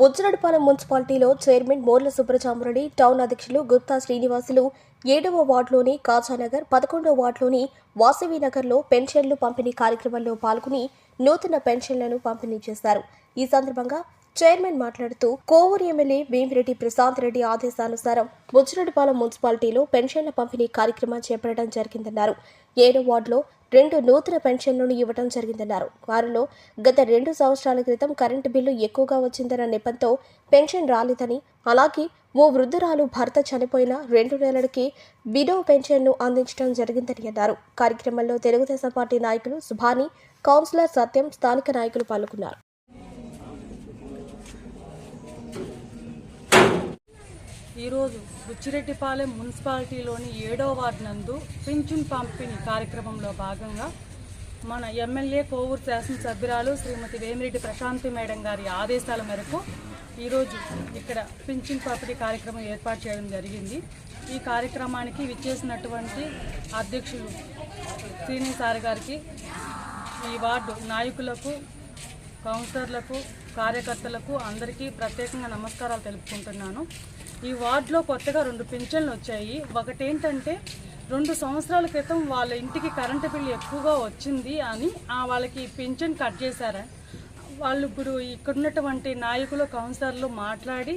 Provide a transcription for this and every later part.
బుజ్జనడిపాలెం మున్సిపాలిటీలో chairman Morla సుబ్రజామురెడ్డి town అధ్యక్షులు గుప్తా శ్రీనివాసులు ఏడవ వార్డులోని కాజానగర్ పదకొండవ వార్డులోని వాసవి నగర్లో పెన్షన్లు పంపిణీ కార్యక్రమంలో పాల్గొని నూతన పెన్షన్లను పంపిణీ చేశారు. ఈ సందర్భంగా చైర్మన్ మాట్లాడుతూ కోవూరు ఎమ్మెల్యే భీమిరెడ్డి ప్రశాంత్ రెడ్డి ఆదేశానుసారం బుజ్జిరెడ్డిపాలెం మున్సిపాలిటీలో పెన్షన్ల పంపిణీ కార్యక్రమం చేపట్టడం జరిగిందన్నారు. ఏడో వార్డులో రెండు నూతన పెన్షన్లను ఇవ్వడం జరిగిందన్నారు. వారిలో గత రెండు సంవత్సరాల క్రితం కరెంటు బిల్లు ఎక్కువగా వచ్చిందన్న నెపంతో పెన్షన్ రాలేదని అలాగే ఓ వృద్ధురాలు భర్త చనిపోయిన రెండు నెలలకి బిడో పెన్షన్ను అందించడం జరిగిందని అన్నారు. కార్యక్రమంలో తెలుగుదేశం పార్టీ నాయకులు సుభాని కౌన్సిలర్ సత్యం స్థానిక నాయకులు పాల్గొన్నారు. ఈరోజు బుచ్చిరెడ్డిపాలెం మున్సిపాలిటీలోని ఏడో వార్డు నందు పింఛన్ పంపిణీ కార్యక్రమంలో భాగంగా మన ఎమ్మెల్యే కోవూరు శాసనసభ్యురాలు శ్రీమతి వేమిరెడ్డి ప్రశాంతి మేడం గారి ఆదేశాల మేరకు ఈరోజు ఇక్కడ పింఛన్ పంపిణీ కార్యక్రమం ఏర్పాటు చేయడం జరిగింది. ఈ కార్యక్రమానికి విచ్చేసినటువంటి అధ్యక్షులు శ్రీని సార్ గారికి ఈ వార్డు నాయకులకు కౌన్సిలర్లకు కార్యకర్తలకు అందరికీ ప్రత్యేకంగా నమస్కారాలు తెలుపుకుంటున్నాను. ఈ వార్డులో కొత్తగా రెండు పింఛన్లు వచ్చాయి. ఒకటేంటంటే రెండు సంవత్సరాల క్రితం వాళ్ళ ఇంటికి కరెంటు బిల్లు ఎక్కువగా వచ్చింది అని ఆ వాళ్ళకి పింఛన్ కట్ చేశారా. వాళ్ళు ఇప్పుడు ఇక్కడ ఉన్నటువంటి నాయకులు కౌన్సిలర్లు మాట్లాడి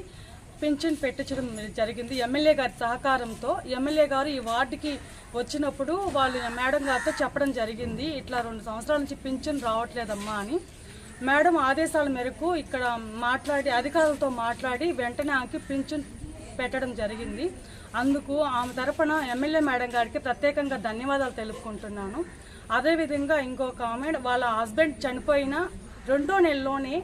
పింఛన్ పెట్టించడం జరిగింది. ఎమ్మెల్యే గారి సహకారంతో ఎమ్మెల్యే గారు ఈ వార్డుకి వచ్చినప్పుడు వాళ్ళు మేడం గారితో చెప్పడం జరిగింది. ఇట్లా రెండు సంవత్సరాల నుంచి పింఛన్ రావట్లేదమ్మా అని మేడం ఆదేశాల మేరకు ఇక్కడ మాట్లాడి అధికారులతో మాట్లాడి వెంటనే ఆమెకి పింఛన్ పెట్టడం జరిగింది. అందుకు ఆమె తరపున ఎమ్మెల్యే మేడం గారికి ప్రత్యేకంగా ధన్యవాదాలు తెలుపుకుంటున్నాను. అదేవిధంగా ఇంకొక ఆమె వాళ్ళ హస్బెండ్ చనిపోయిన రెండో నెలలోనే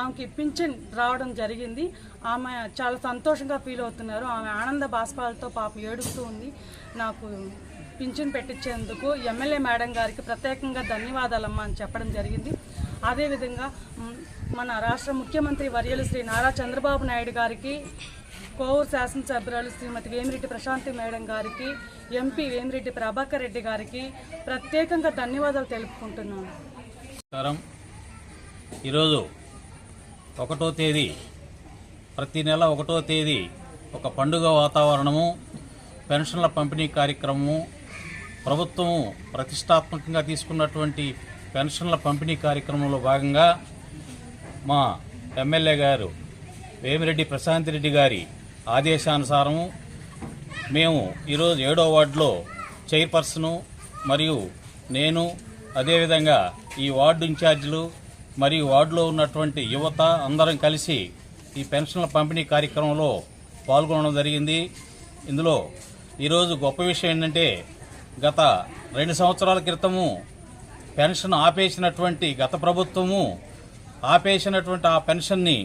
ఆమెకి పింఛన్ రావడం జరిగింది. ఆమె చాలా సంతోషంగా ఫీల్ అవుతున్నారు. ఆమె ఆనంద బాష్పాలతో పాప ఏడుస్తూ ఉంది. నాకు పింఛన్ పెట్టించేందుకు ఎమ్మెల్యే మేడం గారికి ప్రత్యేకంగా ధన్యవాదాలమ్మా అని చెప్పడం జరిగింది. అదేవిధంగా మన రాష్ట్ర ముఖ్యమంత్రి వర్యలు శ్రీ నారా చంద్రబాబు నాయుడు గారికి కోవూరు శాసనసభ్యురాలు శ్రీమతి వేమిరెడ్డి ప్రశాంతి మేడం గారికి ఎంపీ వేమిరెడ్డి ప్రభాకర్ రెడ్డి గారికి ప్రత్యేకంగా ధన్యవాదాలు తెలుపుకుంటున్నాను. నమస్కారం. ఈరోజు ఒకటో తేదీ ప్రతి నెల ఒకటో తేదీ ఒక పండుగ వాతావరణము పెన్షన్ల పంపిణీ కార్యక్రమము ప్రభుత్వము ప్రతిష్టాత్మకంగా తీసుకున్నటువంటి పెన్షన్ల పంపిణీ కార్యక్రమంలో భాగంగా మా ఎమ్మెల్యే గారు వేమిరెడ్డి ప్రశాంత్ రెడ్డి గారి ఆదేశానుసారము మేము ఈరోజు ఏడో వార్డులో చైర్పర్సను మరియు నేను అదేవిధంగా ఈ వార్డు ఇన్ఛార్జీలు మరియు వార్డులో ఉన్నటువంటి యువత అందరం కలిసి ఈ పెన్షన్ల పంపిణీ కార్యక్రమంలో పాల్గొనడం జరిగింది. ఇందులో ఈరోజు గొప్ప విషయం ఏంటంటే గత రెండు సంవత్సరాల క్రితము పెన్షన్ ఆపేసినటువంటి గత ప్రభుత్వము ఆపేసినటువంటి ఆ పెన్షన్ని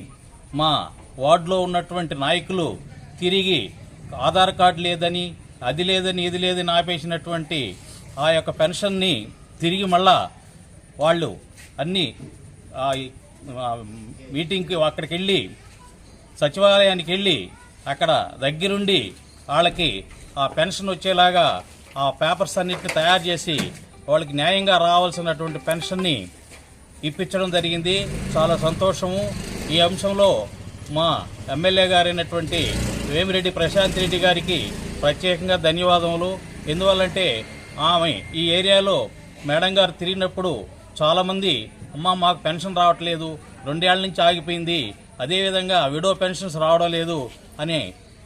మా వార్డులో ఉన్నటువంటి నాయకులు తిరిగి ఆధార్ కార్డు లేదని అది లేదని ఇది లేదని ఆపేసినటువంటి ఆ యొక్క పెన్షన్ని తిరిగి మళ్ళా వాళ్ళు అన్ని మీటింగ్కి అక్కడికి వెళ్ళి సచివాలయానికి వెళ్ళి అక్కడ దగ్గరుండి వాళ్ళకి ఆ పెన్షన్ వచ్చేలాగా ఆ పేపర్స్ అన్నిటిని తయారు చేసి వాళ్ళకి న్యాయంగా రావాల్సినటువంటి పెన్షన్ని ఇప్పించడం జరిగింది. చాలా సంతోషము. ఈ అంశంలో మా ఎమ్మెల్యే గారైనటువంటి వేమిరెడ్డి ప్రశాంత్ రెడ్డి గారికి ప్రత్యేకంగా ధన్యవాదములు. ఎందువల్లంటే ఆమె ఈ ఏరియాలో మేడం గారు తిరిగినప్పుడు చాలామంది అమ్మ మాకు పెన్షన్ రావట్లేదు. రెండేళ్ళ నుంచి ఆగిపోయింది. అదేవిధంగా విడో పెన్షన్స్ రావడం లేదు అని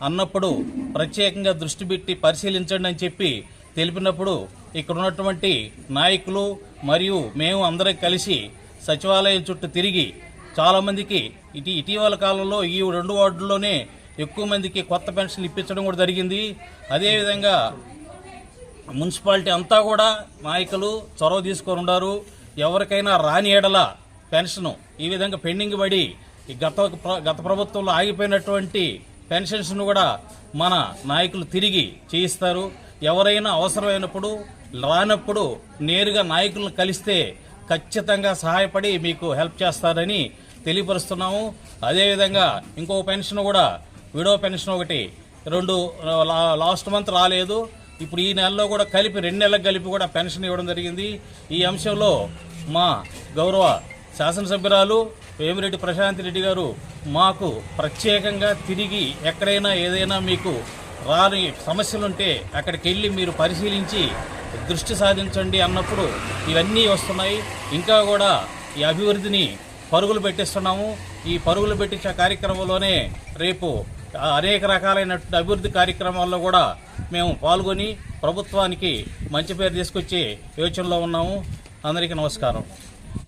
అన్నప్పుడు ప్రత్యేకంగా దృష్టి పెట్టి పరిశీలించండి అని చెప్పి తెలిపినప్పుడు ఇక్కడ ఉన్నటువంటి నాయకులు మరియు మేము అందరం కలిసి సచివాలయం చుట్టూ తిరిగి చాలామందికి ఇటీ ఇటీవల కాలంలో ఈ రెండు వార్డుల్లోనే ఎక్కువ మందికి కొత్త పెన్షన్లు ఇప్పించడం కూడా జరిగింది. అదేవిధంగా మున్సిపాలిటీ అంతా కూడా నాయకులు చొరవ తీసుకొని ఉన్నారు. ఎవరికైనా రాని ఏడల పెన్షన్ ఈ విధంగా పెండింగ్ పడి గత ప్ర- గత ప్రభుత్వంలో ఆగిపోయినటువంటి పెన్షన్స్ను కూడా మన నాయకులు తిరిగి చేయిస్తారు. ఎవరైనా అవసరమైనప్పుడు రానప్పుడు నేరుగా నాయకులను కలిస్తే ఖచ్చితంగా సహాయపడి మీకు హెల్ప్ చేస్తారని తెలియపరుస్తున్నాము. అదేవిధంగా ఇంకో పెన్షన్ కూడా విడో పెన్షన్ ఒకటి. రెండు లా- లాస్ట్ మంత్ రాలేదు. ఇప్పుడు ఈ నెలలో కూడా కలిపి రెండు నెలలకు కలిపి కూడా పెన్షన్ ఇవ్వడం జరిగింది. ఈ అంశంలో మా గౌరవ శాసనసభ్యురాలు వేమిరెడ్డి ప్రశాంత్ రెడ్డి గారు మాకు ప్రత్యేకంగా తిరిగి ఎక్కడైనా ఏదైనా మీకు రాని సమస్యలుంటే అక్కడికి వెళ్ళి మీరు పరిశీలించి దృష్టి సాధించండి అన్నప్పుడు ఇవన్నీ వస్తున్నాయి. ఇంకా కూడా ఈ అభివృద్ధిని పరుగులు పెట్టిస్తున్నాము. ఈ పరుగులు పెట్టించే కార్యక్రమంలోనే రేపు అనేక రకాలైన అభివృద్ధి కార్యక్రమాల్లో కూడా మేము పాల్గొని ప్రభుత్వానికి మంచి పేరు తీసుకొచ్చే యోచనలో ఉన్నాము. అందరికీ నమస్కారం.